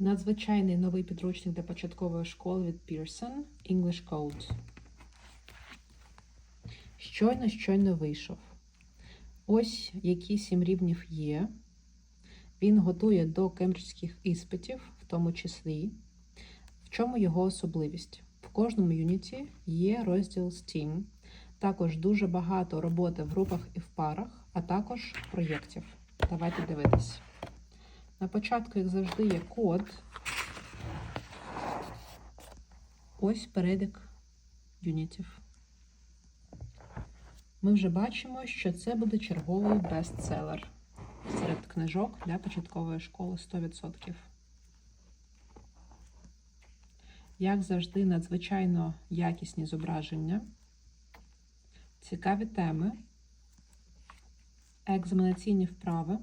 Надзвичайний новий підручник для початкової школи від Pearson English Code. Щойно, щойно вийшов. Ось які сім рівнів є. Він готує до кембриджських іспитів, в тому числі. В чому його особливість? В кожному юніті є розділ STEAM, також дуже багато роботи в групах і в парах, а також проєктів. Давайте дивитись. На початку, як завжди, є код. Ось перелік юнітів. Ми вже бачимо, що це буде черговий бестселер серед книжок для початкової школи 100%. Як завжди, надзвичайно якісні зображення, цікаві теми, екзаменаційні вправи.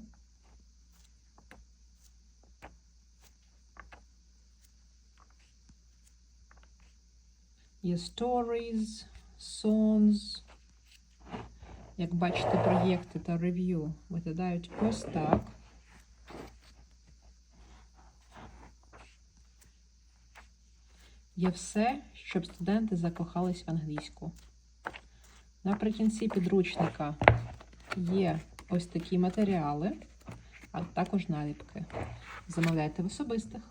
Є stories, songs. Як бачите, проєкти та рев'ю виглядають ось так. Є все, щоб студенти закохались в англійську. Наприкінці підручника є ось такі матеріали, а також наліпки. Замовляйте в особистих.